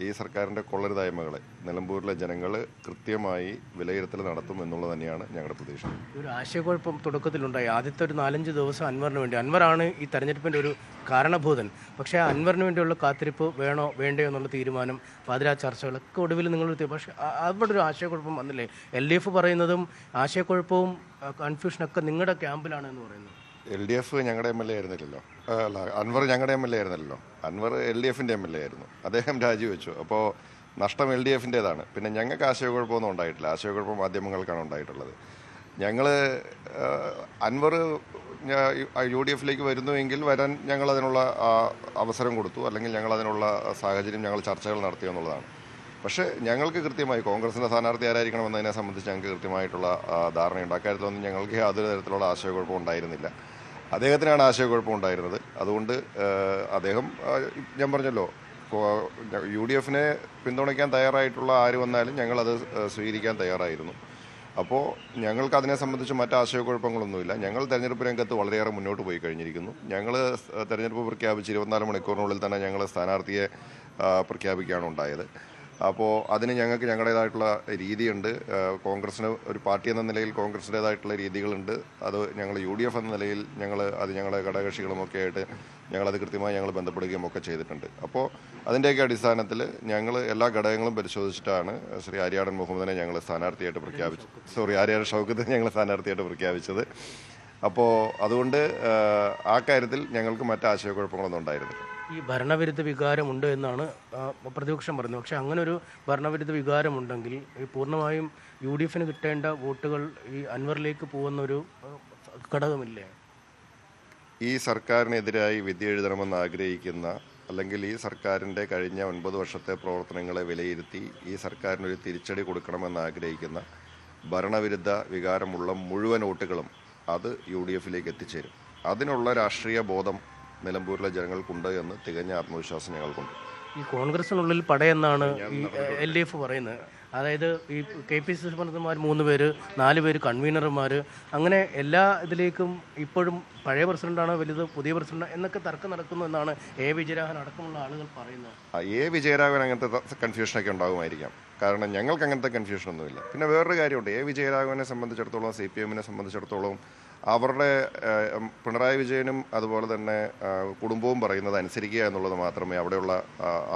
S4: ഈ സർക്കാരിന്റെ കൊള്ളരുതായ്മകളെ നിലമ്പൂരിലെ ജനങ്ങൾ കൃത്യമായി വിലയിരുത്തൽ നടത്തും എന്നുള്ളത് തന്നെയാണ് ഞങ്ങളുടെ പ്രതീക്ഷ.
S3: ഒരു ആശയക്കുഴപ്പം തുടക്കത്തിലുണ്ടായി. ആദ്യത്തെ ഒരു നാലഞ്ച് ദിവസം അൻവറിന് വേണ്ടി. അൻവറാണ് ഈ തെരഞ്ഞെടുപ്പിന്റെ ഒരു കാരണഭൂതൻ. പക്ഷേ അൻവറിന് വേണ്ടിയുള്ള കാത്തിരിപ്പ് വേണോ വേണ്ടയോ എന്നുള്ള തീരുമാനം പാതിരാ ചർച്ചകളൊക്കെ ഒടുവിൽ നിങ്ങൾ പക്ഷേ അവിടെ ഒരു ആശയക്കുഴപ്പം വന്നില്ലേ? എൽ ഡി എഫ് പറയുന്നതും ആശയക്കുഴപ്പവും കൺഫ്യൂഷനൊക്കെ നിങ്ങളുടെ ക്യാമ്പിലാണ് എന്ന് പറയുന്നത്.
S4: എൽ ഡി എഫ് ഞങ്ങളുടെ എം എൽ എ ആയിരുന്നില്ലല്ലോ. അല്ല അൻവർ ഞങ്ങളുടെ എം എൽ എ ആയിരുന്നല്ലോ അൻവർ എൽ ഡി എഫിന്റെ എം എൽ എ ആയിരുന്നു. അദ്ദേഹം രാജിവെച്ചു. അപ്പോൾ നഷ്ടം എൽ ഡി എഫിന്റേതാണ് പിന്നെ ഞങ്ങൾക്ക് ആശയക്കുഴപ്പമൊന്നും ഉണ്ടായിട്ടില്ല. ആശയക്കുഴപ്പം മാധ്യമങ്ങൾക്കാണ് ഉണ്ടായിട്ടുള്ളത്. ഞങ്ങൾ അൻവർ യു ഡി എഫിലേക്ക് വരുന്നുവെങ്കിൽ വരാൻ ഞങ്ങൾ അതിനുള്ള അവസരം കൊടുത്തു. അല്ലെങ്കിൽ ഞങ്ങൾ അതിനുള്ള സാഹചര്യം ഞങ്ങൾ ചർച്ചകൾ നടത്തി എന്നുള്ളതാണ്. പക്ഷേ ഞങ്ങൾക്ക് കൃത്യമായി കോൺഗ്രസിന്റെ സ്ഥാനാർത്ഥി ആരായിരിക്കണം എന്നതിനെ സംബന്ധിച്ച് ഞങ്ങൾക്ക് കൃത്യമായിട്ടുള്ള ധാരണയുണ്ട്. അക്കാര്യത്തിലൊന്നും ഞങ്ങൾക്ക് യാതൊരു തരത്തിലുള്ള ആശയക്കുഴപ്പം ഉണ്ടായിരുന്നില്ല. അദ്ദേഹത്തിനാണ് ആശയക്കുഴപ്പം ഉണ്ടായിരുന്നത് അതുകൊണ്ട് അദ്ദേഹം ഞാൻ പറഞ്ഞല്ലോ യു ഡി എഫിനെ പിന്തുണയ്ക്കാൻ തയ്യാറായിട്ടുള്ള ആര് വന്നാലും ഞങ്ങളത് സ്വീകരിക്കാൻ തയ്യാറായിരുന്നു. അപ്പോൾ ഞങ്ങൾക്ക് അതിനെ സംബന്ധിച്ച് മറ്റ് ആശയക്കുഴപ്പങ്ങളൊന്നുമില്ല ഞങ്ങൾ തെരഞ്ഞെടുപ്പ് രംഗത്ത് വളരെയേറെ മുന്നോട്ട് പോയി കഴിഞ്ഞിരിക്കുന്നു. ഞങ്ങൾ തെരഞ്ഞെടുപ്പ് പ്രഖ്യാപിച്ച് ഇരുപത്തിനാല് മണിക്കൂറിനുള്ളിൽ തന്നെ ഞങ്ങൾ സ്ഥാനാർത്ഥിയെ പ്രഖ്യാപിക്കുകയാണ് ഉണ്ടായത്. അപ്പോൾ അതിന് ഞങ്ങൾക്ക് ഞങ്ങളുടേതായിട്ടുള്ള രീതിയുണ്ട്. കോൺഗ്രസ്സിന് ഒരു പാർട്ടി എന്ന നിലയിൽ കോൺഗ്രസിന്റേതായിട്ടുള്ള രീതികളുണ്ട്. അത് ഞങ്ങൾ യു ഡി എഫ് എന്ന നിലയിൽ ഞങ്ങൾ അത് ഞങ്ങളെ ഘടകകക്ഷികളുമൊക്കെ ആയിട്ട് ഞങ്ങളത് കൃത്യമായി ഞങ്ങൾ ബന്ധപ്പെടുകയും ഒക്കെ ചെയ്തിട്ടുണ്ട്. അപ്പോൾ അതിന്റെയൊക്കെ അടിസ്ഥാനത്തിൽ ഞങ്ങൾ എല്ലാ ഘടകങ്ങളും പരിശോധിച്ചിട്ടാണ് ശ്രീ ആര്യാടൻ മുഹമ്മദിനെ ഞങ്ങൾ സ്ഥാനാർത്ഥിയായിട്ട് പ്രഖ്യാപിച്ചു സോറി ആര്യാടൻ ഷൗക്കത്തിന് ഞങ്ങൾ സ്ഥാനാർത്ഥിയായിട്ട് പ്രഖ്യാപിച്ചത്. അപ്പോൾ അതുകൊണ്ട് ആ കാര്യത്തിൽ ഞങ്ങൾക്ക് മറ്റാശയക്കുഴപ്പങ്ങളൊന്നും ഉണ്ടായിരുന്നില്ല.
S3: ഈ ഭരണവിരുദ്ധ വികാരമുണ്ട് എന്നാണ് പ്രതിപക്ഷം പറയുന്നത്. പക്ഷേ അങ്ങനെ ഒരു ഭരണവിരുദ്ധ വികാരമുണ്ടെങ്കിൽ ഈ പൂർണമായും യു ഡി എഫിന് കിട്ടേണ്ട വോട്ടുകൾ ഈ അൻവറിലേക്ക് പോകുന്ന ഒരു ആ, ഘടകമില്ലേ?
S4: ഈ സർക്കാരിനെതിരായി വിധി എഴുതണമെന്ന് ആഗ്രഹിക്കുന്ന അല്ലെങ്കിൽ ഈ സർക്കാരിന്റെ കഴിഞ്ഞ ഒൻപത് വർഷത്തെ പ്രവർത്തനങ്ങളെ വിലയിരുത്തി ഈ സർക്കാരിനൊരു തിരിച്ചടി കൊടുക്കണമെന്ന് ആഗ്രഹിക്കുന്ന ഭരണവിരുദ്ധ വികാരമുള്ള മുഴുവൻ വോട്ടുകളും അത് യു ഡി എഫിലേക്ക് എത്തിച്ചേരും. അതിനുള്ള രാഷ്ട്രീയ ബോധം നിലമ്പൂരിലെ ജനങ്ങൾക്കുണ്ട് എന്ന് തികഞ്ഞ ആത്മവിശ്വാസം ഞങ്ങൾക്കുണ്ട്.
S3: ഈ കോൺഗ്രസിനുള്ളിൽ പടയെന്നാണ് ഈ എൽ ഡി എഫ് പറയുന്നത്. അതായത് ഈ കെ പി സി സി പ്രസിഡന്റുമാർ മൂന്ന് പേര് നാല് പേര് കൺവീനർമാർ അങ്ങനെ എല്ലാ ഇതിലേക്കും ഇപ്പോഴും പഴയ പ്രസിഡന്റാണോ വലുത് പുതിയ പ്രസിഡന്റ് എന്നൊക്കെ തർക്കം നടക്കുന്നു എന്നാണ് എ വിജയരാഘവൻ അടക്കമുള്ള ആളുകൾ പറയുന്നത്.
S4: എ വിജയരാഘവൻ അങ്ങനത്തെ കൺഫ്യൂഷനൊക്കെ ഉണ്ടാകുമായിരിക്കാം. കാരണം ഞങ്ങൾക്ക് അങ്ങനത്തെ കൺഫ്യൂഷനൊന്നുമില്ല പിന്നെ വേറൊരു കാര്യമുണ്ട്. എ വിജയരാഘവനെ സംബന്ധിച്ചിടത്തോളം സി പി എമ്മിനെ സംബന്ധിച്ചിടത്തോളം അവരുടെ പിണറായി വിജയനും അതുപോലെ തന്നെ കുടുംബവും പറയുന്നത് അനുസരിക്കുക എന്നുള്ളത് മാത്രമേ അവിടെയുള്ള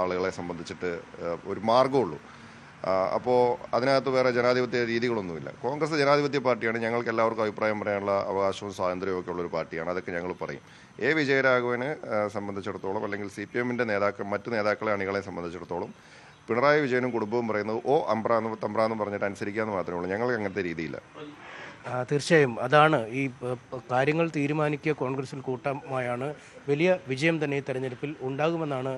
S4: ആളുകളെ സംബന്ധിച്ചിട്ട് ഒരു മാർഗമുള്ളൂ അപ്പോൾ അതിനകത്ത് വേറെ ജനാധിപത്യ രീതികളൊന്നുമില്ല. കോൺഗ്രസ് ജനാധിപത്യ പാർട്ടിയാണ് ഞങ്ങൾക്ക് എല്ലാവർക്കും അഭിപ്രായം പറയാനുള്ള അവകാശവും സ്വാതന്ത്ര്യവും ഒക്കെ ഉള്ളൊരു പാർട്ടിയാണ് അതൊക്കെ ഞങ്ങൾ പറയും. എ. വിജയരാഘവനെ സംബന്ധിച്ചിടത്തോളം അല്ലെങ്കിൽ സി പി എമ്മിന്റെ നേതാക്കൾ മറ്റ് നേതാക്കളെ അണികളെ സംബന്ധിച്ചിടത്തോളം പിണറായി വിജയനും കുടുംബവും പറയുന്നത് ഓ അമ്പ്രാന്ന് തമ്പ്രാന്ന് പറഞ്ഞിട്ട് അനുസരിക്കാമെന്ന് മാത്രമേ ഉള്ളൂ. ഞങ്ങൾക്ക് അങ്ങനത്തെ രീതിയില്ല.
S3: തീർച്ചയായും. അതാണ് ഈ കാര്യങ്ങൾ തീരുമാനിക്കുക കോൺഗ്രസിൽ കൂട്ടമായാണ്. വലിയ വിജയം തന്നെ ഈ തെരഞ്ഞെടുപ്പിൽ ഉണ്ടാകുമെന്നാണ്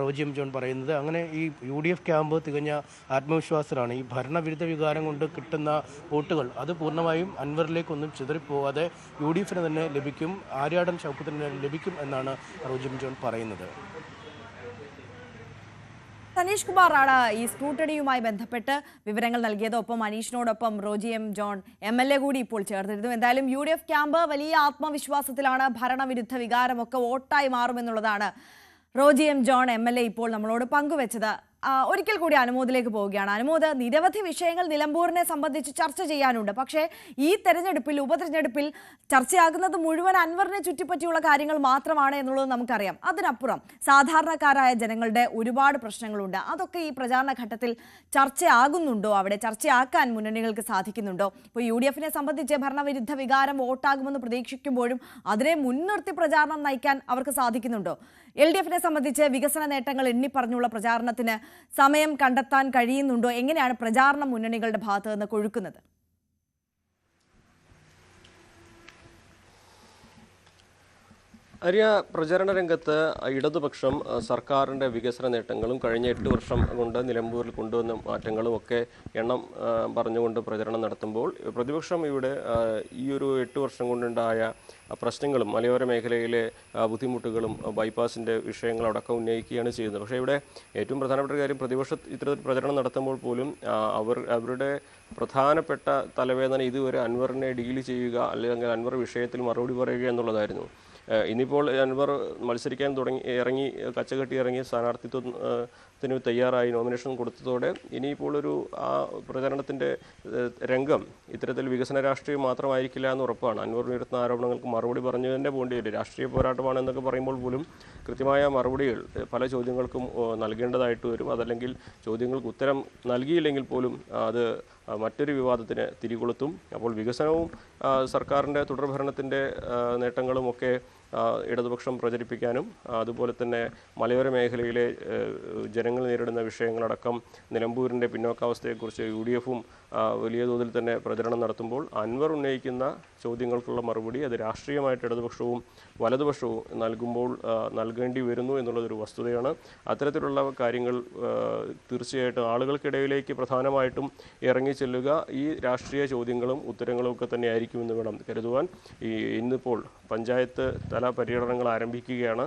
S3: റോജി എം ജോൺ പറയുന്നത്. അങ്ങനെ ഈ യു ഡി എഫ് ക്യാമ്പ് തികഞ്ഞ ആത്മവിശ്വാസത്തിലാണ്. ഈ ഭരണവിരുദ്ധ വികാരം കൊണ്ട് കിട്ടുന്ന വോട്ടുകൾ അത് പൂർണമായും അൻവറിലേക്കൊന്നും ചിതറിപ്പോവാതെ യു ഡി എഫിന് തന്നെ ലഭിക്കും ആര്യാടൻ ചൗക്കത്തിന് ലഭിക്കും എന്നാണ് റോജി എം ജോൺ പറയുന്നത്.
S1: സനീഷ് കുമാറാണ് ഈ സ്ക്രൂട്ടണിയുമായി ബന്ധപ്പെട്ട് വിവരങ്ങൾ നൽകിയത്. ഒപ്പം അനീഷിനോടൊപ്പം Roji M John M L A കൂടി ഇപ്പോൾ ചേർന്നിരുന്നു. എന്തായാലും യു ഡി എഫ് ക്യാമ്പ് വലിയ ആത്മവിശ്വാസത്തിലാണ്. ഭരണവിരുദ്ധ വികാരമൊക്കെ വോട്ടായി മാറുമെന്നുള്ളതാണ് Roji M John M L A ഇപ്പോൾ നമ്മളോട് പങ്കുവച്ചത്. ഒരിക്കൽ കൂടി അനുമോദിലേക്ക് പോവുകയാണ്. അനുമോദ് നിരവധി വിഷയങ്ങൾ നിലമ്പൂരിനെ സംബന്ധിച്ച് ചർച്ച ചെയ്യാനുണ്ട്. പക്ഷേ ഈ തെരഞ്ഞെടുപ്പിൽ ഉപതെരഞ്ഞെടുപ്പിൽ ചർച്ചയാകുന്നത് മുഴുവൻ അൻവറിനെ ചുറ്റിപ്പറ്റിയുള്ള കാര്യങ്ങൾ മാത്രമാണ് എന്നുള്ളത് നമുക്കറിയാം. അതിനപ്പുറം സാധാരണക്കാരായ ജനങ്ങളുടെ ഒരുപാട് പ്രശ്നങ്ങളുണ്ട്. അതൊക്കെ ഈ പ്രചാരണ ഘട്ടത്തിൽ ചർച്ചയാകുന്നുണ്ടോ? അവിടെ ചർച്ചയാക്കാൻ മുന്നണികൾക്ക് സാധിക്കുന്നുണ്ടോ? ഇപ്പോൾ യു ഡി എഫിനെ സംബന്ധിച്ച് ഭരണവിരുദ്ധ വികാരം വോട്ടാകുമെന്ന് പ്രതീക്ഷിക്കുമ്പോഴും അതിനെ മുൻനിർത്തി പ്രചാരണം നയിക്കാൻ അവർക്ക് സാധിക്കുന്നുണ്ടോ? എൽ ഡി എഫിനെ സംബന്ധിച്ച് വികസന നേട്ടങ്ങൾ എണ്ണി പറഞ്ഞുള്ള പ്രചാരണത്തിന് സമയം കണ്ടെത്താൻ കഴിയുന്നുണ്ടോ? എങ്ങനെയാണ് പ്രചാരണ മുന്നണികളുടെ ഭാഗത്ത് നിന്ന് കൊഴുക്കുന്നത്?
S2: അരിയ പ്രചരണ രംഗത്ത് ഇടതുപക്ഷം സർക്കാരിന്റെ വികസന നേട്ടങ്ങളും കഴിഞ്ഞ എട്ട് വർഷം കൊണ്ട് നിലമ്പൂരിൽ കൊണ്ടുവന്ന മാറ്റങ്ങളും ഒക്കെ എണ്ണം പറഞ്ഞുകൊണ്ട് പ്രചരണം നടത്തുമ്പോൾ പ്രതിപക്ഷം ഇവിടെ ഈ ഒരു എട്ട് വർഷം കൊണ്ടുണ്ടായ പ്രശ്നങ്ങളും മലയോര മേഖലയിലെ ബുദ്ധിമുട്ടുകളും ബൈപ്പാസിന്റെ വിഷയങ്ങളടക്കം ഉന്നയിക്കുകയാണ് ചെയ്യുന്നത്. പക്ഷേ ഇവിടെ ഏറ്റവും പ്രധാനപ്പെട്ട കാര്യം പ്രതിപക്ഷ ഇത്തരത്തിൽ പ്രചരണം നടത്തുമ്പോൾ പോലും അവർ അവരുടെ പ്രധാനപ്പെട്ട തലവേദന ഇതുവരെ അൻവറിനെ ഡീൽ ചെയ്യുക അല്ലെങ്കിൽ അൻവർ വിഷയത്തിൽ മറുപടി പറയുക എന്നുള്ളതായിരുന്നു. ഏഹ് ഇന്നിപ്പോൾ അൻവർ മത്സരിക്കാൻ തുടങ്ങി ഇറങ്ങി കച്ചകെട്ടി ഇറങ്ങി സ്ഥാനാർത്ഥിത്വം ഏഹ് ത്തിന് തയ്യാറായി നോമിനേഷൻ കൊടുത്തതോടെ ഇനിയിപ്പോൾ ഒരു ആ പ്രചരണത്തിന്റെ രംഗം ഇത്തരത്തിൽ വികസന രാഷ്ട്രീയം മാത്രമായിരിക്കില്ല എന്ന് ഉറപ്പാണ്. അൻവർ ഉയർത്തുന്ന ആരോപണങ്ങൾക്ക് മറുപടി പറഞ്ഞു തന്നെ പോകേണ്ടി രാഷ്ട്രീയ പോരാട്ടമാണ് എന്നൊക്കെ പറയുമ്പോൾ പോലും കൃത്യമായ മറുപടികൾ പല ചോദ്യങ്ങൾക്കും നൽകേണ്ടതായിട്ട് വരും. അതല്ലെങ്കിൽ ചോദ്യങ്ങൾക്ക് ഉത്തരം നൽകിയില്ലെങ്കിൽ പോലും അത് മറ്റൊരു വിവാദത്തിന് തിരികൊളുത്തും. അപ്പോൾ വികസനവും സർക്കാരിന്റെ തുടർഭരണത്തിന്റെ നേട്ടങ്ങളും ആ, ഇടതുപക്ഷം പ്രചരിപ്പിക്കാനും അതുപോലെ തന്നെ മലയോര മേഖലയിലെ ജനങ്ങൾ നേരിടുന്ന വിഷയങ്ങളടക്കം നിലമ്പൂരിന്റെ പിന്നോക്കാവസ്ഥയെക്കുറിച്ച് യു ഡി എഫും വലിയ തോതിൽ തന്നെ പ്രചരണം നടത്തുമ്പോൾ അൻവർ ഉന്നയിക്കുന്ന ചോദ്യങ്ങൾക്കുള്ള മറുപടി അത് രാഷ്ട്രീയമായിട്ട് ഇടതുപക്ഷവും വലതുപക്ഷവും നൽകുമ്പോൾ നൽകേണ്ടി വരുന്നു എന്നുള്ളതൊരു വസ്തുതയാണ്. അത്തരത്തിലുള്ള കാര്യങ്ങൾ തീർച്ചയായിട്ടും ആളുകൾക്കിടയിലേക്ക് പ്രധാനമായിട്ടും ഇറങ്ങി ചെല്ലുക ഈ രാഷ്ട്രീയ ചോദ്യങ്ങളും ഉത്തരങ്ങളും ഒക്കെ തന്നെ ആയിരിക്കുമെന്ന് വേണം കരുതുവാൻ. ഈ ഇന്നിപ്പോൾ പഞ്ചായത്ത് തല പര്യടനങ്ങൾ ആരംഭിക്കുകയാണ്.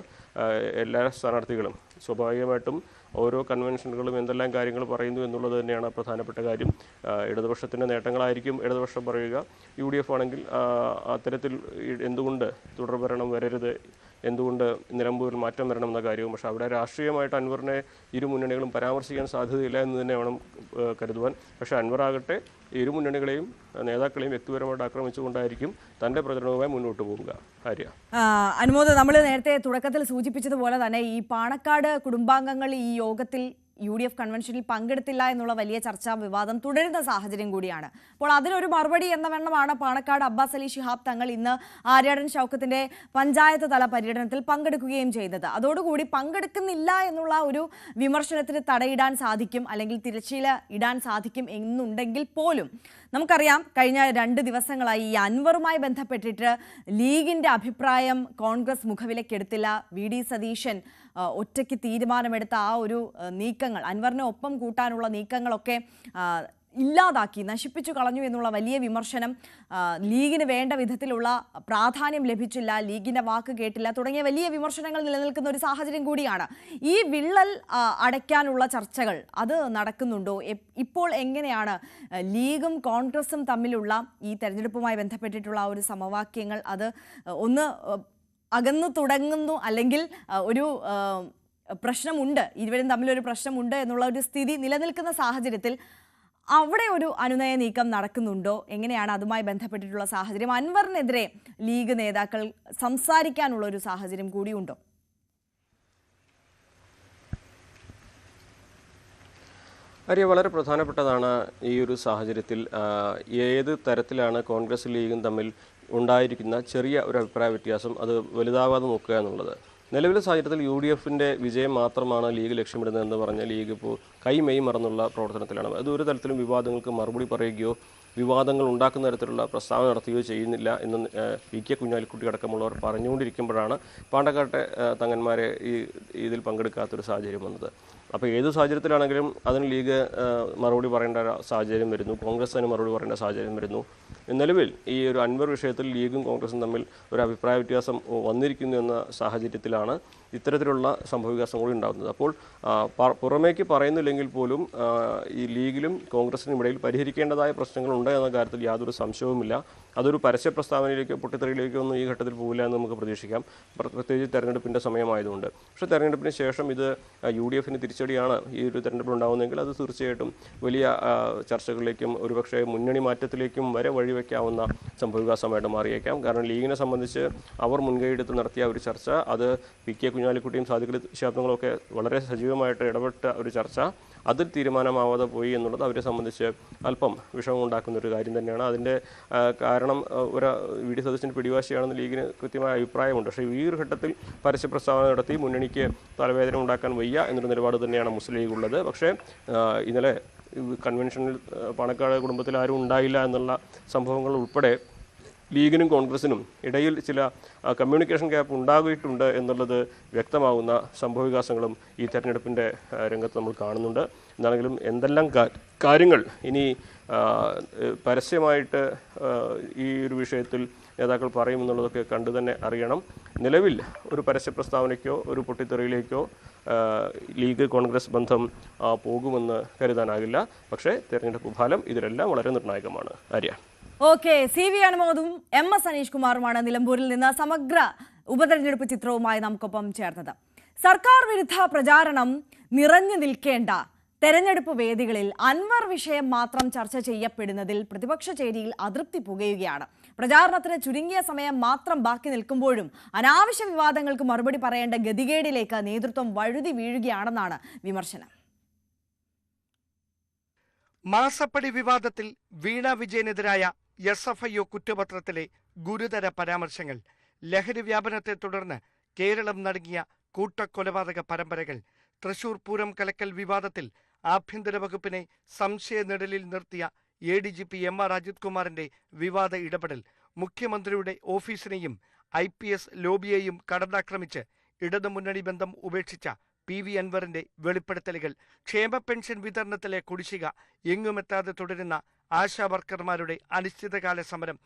S2: എല്ലാ സ്ഥാനാർത്ഥികളും സ്വാഭാവികമായിട്ടും ഓരോ കൺവെൻഷനുകളും എന്തെല്ലാം കാര്യങ്ങൾ പറയുന്നു എന്നുള്ളത് തന്നെയാണ് പ്രധാനപ്പെട്ട കാര്യം. ഇടതുപക്ഷത്തിന്റെ നേട്ടങ്ങളായിരിക്കും ഇടതുപക്ഷം പറയുക. യു ഡി എഫ് ആണെങ്കിൽ അത്തരത്തിൽ എന്തുകൊണ്ട് തുടർഭരണം വരരുത് എന്തുകൊണ്ട് നിലമ്പൂരിൽ മാറ്റം വരണം എന്ന കാര്യവും പക്ഷേ അവിടെ രാഷ്ട്രീയമായിട്ട് അൻവറിനെ ഇരു മുന്നണികളും പരാമർശിക്കാൻ സാധ്യതയില്ല എന്ന് തന്നെ വേണം കരുതുവാൻ. പക്ഷേ അൻവർ ആകട്ടെ ഇരു മുന്നണികളെയും നേതാക്കളെയും വ്യക്തിപരമായിട്ട് ആക്രമിച്ചുകൊണ്ടായിരിക്കും തന്റെ പ്രചരണവുമായി മുന്നോട്ട് പോവുക. ആര്യ?
S1: അനുമോദ നമ്മൾ നേരത്തെ തുടക്കത്തിൽ സൂചിപ്പിച്ചതുപോലെ തന്നെ ഈ പാണക്കാട് കുടുംബാംഗങ്ങൾ ഈ യോഗത്തിൽ യു ഡി എഫ് കൺവെൻഷനിൽ പങ്കെടുത്തില്ല എന്നുള്ള വലിയ ചർച്ചാ വിവാദം തുടരുന്ന സാഹചര്യം കൂടിയാണ്. അപ്പോൾ അതിനൊരു മറുപടി എന്ന വണ്ണമാണ് പാണക്കാട് അബ്ബാസ് അലി ഷിഹാബ് തങ്ങൾ ഇന്ന് ആര്യാടൻ ഷൗക്കത്തിന്റെ പഞ്ചായത്ത് തല പര്യടനത്തിൽ പങ്കെടുക്കുകയും ചെയ്തത്. അതോടുകൂടി പങ്കെടുക്കുന്നില്ല എന്നുള്ള ഒരു വിമർശനത്തിന് തടയിടാൻ സാധിക്കും അല്ലെങ്കിൽ തിരശ്ശീല ഇടാൻ സാധിക്കും എന്നുണ്ടെങ്കിൽ പോലും നമുക്കറിയാം കഴിഞ്ഞ രണ്ട് ദിവസങ്ങളായി ഈ അൻവറുമായി ബന്ധപ്പെട്ടിട്ട് ലീഗിന്റെ അഭിപ്രായം കോൺഗ്രസ് മുഖവിലക്കെടുത്തില്ല വി ഡി സതീശൻ ഒറ്റയ്ക്ക് തീരുമാനമെടുത്ത ആ ഒരു നീക്കങ്ങൾ അൻവറിനെ ഒപ്പം കൂട്ടാനുള്ള നീക്കങ്ങളൊക്കെ ഇല്ലാതാക്കി നശിപ്പിച്ചു കളഞ്ഞു എന്നുള്ള വലിയ വിമർശനം ലീഗിന് വേണ്ട വിധത്തിലുള്ള പ്രാധാന്യം ലഭിച്ചില്ല ലീഗിന്റെ വാക്ക് കേട്ടില്ല തുടങ്ങിയ വലിയ വിമർശനങ്ങൾ നിലനിൽക്കുന്ന ഒരു സാഹചര്യം കൂടിയാണ്. ഈ വിള്ളൽ അടയ്ക്കാനുള്ള ചർച്ചകൾ അത് നടക്കുന്നുണ്ടോ? ഇപ്പോൾ എങ്ങനെയാണ് ലീഗും കോൺഗ്രസും തമ്മിലുള്ള ഈ തെരഞ്ഞെടുപ്പുമായി ബന്ധപ്പെട്ടിട്ടുള്ള ഒരു സമവാക്യങ്ങൾ അത് ഒന്ന് അകന്നു തുടങ്ങുന്നു അല്ലെങ്കിൽ ഒരു പ്രശ്നമുണ്ട് ഇരുവരും തമ്മിലൊരു പ്രശ്നമുണ്ട് എന്നുള്ള ഒരു സ്ഥിതി നിലനിൽക്കുന്ന സാഹചര്യത്തിൽ അവിടെ ഒരു അനുനയ നീക്കം നടക്കുന്നുണ്ടോ? എങ്ങനെയാണ് അതുമായി ബന്ധപ്പെട്ടിട്ടുള്ള സാഹചര്യം? അൻവറിനെതിരെ ലീഗ് നേതാക്കൾ സംസാരിക്കാനുള്ള ഒരു സാഹചര്യം കൂടിയുണ്ടോ
S2: കാര്യം വളരെ പ്രധാനപ്പെട്ടതാണ് ഈ ഒരു സാഹചര്യത്തിൽ ഏത് തരത്തിലാണ് കോൺഗ്രസ് ലീഗും തമ്മിൽ ഉണ്ടായിരിക്കുന്ന ചെറിയ ഒരു അഭിപ്രായ വ്യത്യാസം അത് വലുതാവാതെ നോക്കുക എന്നുള്ളത്. നിലവിലെ സാഹചര്യത്തിൽ യു ഡി എഫിന്റെ വിജയം മാത്രമാണ് ലീഗ് ലക്ഷ്യമിടുന്നതെന്ന് പറഞ്ഞാൽ ലീഗ് ഇപ്പോൾ കൈമെയ് മറന്നുള്ള പ്രവർത്തനത്തിലാണ്. അത് ഒരു തരത്തിലും വിവാദങ്ങൾക്ക് മറുപടി പറയുകയോ വിവാദങ്ങൾ ഉണ്ടാക്കുന്ന തരത്തിലുള്ള പ്രസ്താവന നടത്തുകയോ ചെയ്യുന്നില്ല എന്ന് വി കെ കുഞ്ഞാലിക്കുട്ടി അടക്കമുള്ളവർ പറഞ്ഞുകൊണ്ടിരിക്കുമ്പോഴാണ് പാണ്ടക്കാട്ടെ തങ്ങന്മാരെ ഈ ഇതിൽ പങ്കെടുക്കാത്തൊരു സാഹചര്യം വന്നത്. അപ്പോൾ ഏത് സാഹചര്യത്തിലാണെങ്കിലും അതിന് ലീഗ് മറുപടി പറയേണ്ട സാഹചര്യം വരുന്നു. കോൺഗ്രസ് അതിന് മറുപടി പറയേണ്ട സാഹചര്യം വരുന്നു. നിലവിൽ ഈ ഒരു അൻവർ വിഷയത്തിൽ ലീഗും കോൺഗ്രസും തമ്മിൽ ഒരു അഭിപ്രായ വ്യത്യാസം വന്നിരിക്കുന്നു എന്ന സാഹചര്യത്തിലാണ് ഇത്തരത്തിലുള്ള സംഭവവികാസം കൂടി ഉണ്ടാകുന്നത്. അപ്പോൾ പുറമേക്ക് പറയുന്നില്ലെങ്കിൽ പോലും ഈ ലീഗിലും കോൺഗ്രസിനും ഇടയിൽ പരിഹരിക്കേണ്ടതായ പ്രശ്നങ്ങളുണ്ട് എന്ന കാര്യത്തിൽ യാതൊരു സംശയവുമില്ല. അതൊരു പരസ്യ പ്രസ്താവനയിലേക്കോ പൊട്ടിത്തെറിയിലേക്കോ ഒന്നും ഈ ഘട്ടത്തിൽ പോകില്ല എന്ന് നമുക്ക് പ്രതീക്ഷിക്കാം. പ്ര- പ്രത്യേകിച്ച് തെരഞ്ഞെടുപ്പിന്റെ സമയമായതുകൊണ്ട്. പക്ഷേ തെരഞ്ഞെടുപ്പിന് ശേഷം ഇത് യു ഡി എഫിന് തിരിച്ചടിയാണ് ഈ ഒരു തെരഞ്ഞെടുപ്പ് ഉണ്ടാകുന്നതെങ്കിൽ അത് തീർച്ചയായിട്ടും വലിയ ചർച്ചകളിലേക്കും ഒരുപക്ഷെ മുന്നണി മാറ്റത്തിലേക്കും വരെ വഴിവെക്കാവുന്ന സംഭവവികാസമായിട്ട് മാറിയേക്കാം. കാരണം ലീഗിനെ സംബന്ധിച്ച് അവർ മുൻകൈയെടുത്ത് നടത്തിയ ഒരു ചർച്ച അത് പി കെ കുഞ്ഞാലിക്കുട്ടിയും സാധിക്കലി ശാബ്ദങ്ങളൊക്കെ വളരെ സജീവമായിട്ട് ഇടപെട്ട ഒരു ചർച്ച അതിൽ തീരുമാനമാവാതെ പോയി എന്നുള്ളത് അവരെ സംബന്ധിച്ച് അല്പം വിഷമമുണ്ടാക്കുന്ന ഒരു കാര്യം തന്നെയാണ്. അതിന്റെ കാരണം ഒരു വി ഡി സതീശന്റെ പിടിവാശിയാണെന്ന് ലീഗിന് കൃത്യമായ അഭിപ്രായമുണ്ട്. പക്ഷേ ഈ ഒരു ഘട്ടത്തിൽ പരസ്യ പ്രസ്താവന നടത്തി മുന്നണിക്ക് തലവേദന ഉണ്ടാക്കാൻ വയ്യ എന്നൊരു നിലപാട് തന്നെയാണ് മുസ്ലിം ലീഗ് ഉള്ളത്. പക്ഷേ ഇന്നലെ കൺവെൻഷനിൽ പാണക്കാട് കുടുംബത്തിൽ ആരും ഉണ്ടായില്ല എന്നുള്ള സംഭവങ്ങൾ ഉൾപ്പെടെ ലീഗിനും കോൺഗ്രസിനും ഇടയിൽ ചില കമ്മ്യൂണിക്കേഷൻ ഗ്യാപ്പ് ഉണ്ടാകിയിട്ടുണ്ട് എന്നുള്ളത് വ്യക്തമാകുന്ന സംഭവവികാസങ്ങളും ഈ തെരഞ്ഞെടുപ്പിന്റെ രംഗത്ത് നമ്മൾ കാണുന്നുണ്ട്. എന്നാണെങ്കിലും എന്തെല്ലാം കാര്യങ്ങൾ ഇനി പരസ്യമായിട്ട് ഈ ഒരു വിഷയത്തിൽ നേതാക്കൾ പറയുമെന്നുള്ളതൊക്കെ കണ്ടു തന്നെ അറിയണം. നിലവിൽ ഒരു പരസ്യ പ്രസ്താവനയ്ക്കോ ഒരു പൊട്ടിത്തെറിയിലേക്കോ ലീഗ് കോൺഗ്രസ് ബന്ധം പോകുമെന്ന് കരുതാനാകില്ല. പക്ഷേ തെരഞ്ഞെടുപ്പ് ഫലം ഇതിലെല്ലാം വളരെ നിർണായകമാണ്. ആര്യ?
S1: ഓക്കെ സി വി അനുമോദും എം എസ് അനീഷ് കുമാറുമാണ് നിലമ്പൂരിൽ നിന്ന് സമഗ്ര ഉപതെരഞ്ഞെടുപ്പ് ചിത്രവുമായി നമുക്കൊപ്പം ചേർന്നത്. സർക്കാർ വിരുദ്ധ പ്രചാരണം നിറഞ്ഞു നിൽക്കേണ്ട തെരഞ്ഞെടുപ്പ് വേദികളിൽ അൻവർ വിഷയം മാത്രം ചർച്ച ചെയ്യപ്പെടുന്നതിൽ പ്രതിപക്ഷ ചേരിയിൽ അതൃപ്തി പുകയുകയാണ്. പ്രചാരണത്തിന് ചുരുങ്ങിയ സമയം മാത്രം ബാക്കി നിൽക്കുമ്പോഴും അനാവശ്യ വിവാദങ്ങൾക്ക് മറുപടി പറയേണ്ട ഗതികേടിലേക്ക് നേതൃത്വം വഴുതി വീഴുകയാണെന്നാണ് വിമർശനം.
S5: മാസപ്പടി വിവാദത്തിൽ വീണ വിജയനെതിരായ എസ് എഫ് ഐ ഒ കുറ്റപത്രത്തിലെ ഗുരുതര പരാമർശങ്ങൾ. ലഹരി വ്യാപനത്തെ തുടർന്ന് കേരളം നടുങ്ങിയ കൂട്ടക്കൊലപാതക പരമ്പരകൾ. തൃശൂർ പൂരം കലക്കൽ വിവാദത്തിൽ ആഭ്യന്തര വകുപ്പിനെ സംശയനിഴലിൽ നിർത്തിയ A D G P M R Ajith കുമാറിന്റെ വിവാദ ഇടപെടൽ മുഖ്യമന്ത്രിയുടെ ഓഫീസിനെയും ഐ പി എസ് ലോബിയെയും കടന്നാക്രമിച്ച് ഇടതുമുന്നണി ബന്ധം ഉപേക്ഷിച്ച പി വി അൻവറിന്റെ വെളിപ്പെടുത്തലുകൾ ക്ഷേമ പെൻഷൻ വിതരണത്തിലെ കുടിശ്ശിക എങ്ങുമെത്താതെ തുടരുന്ന ആശാ വർക്കർമാരുടെ അനിശ്ചിതകാല സമരം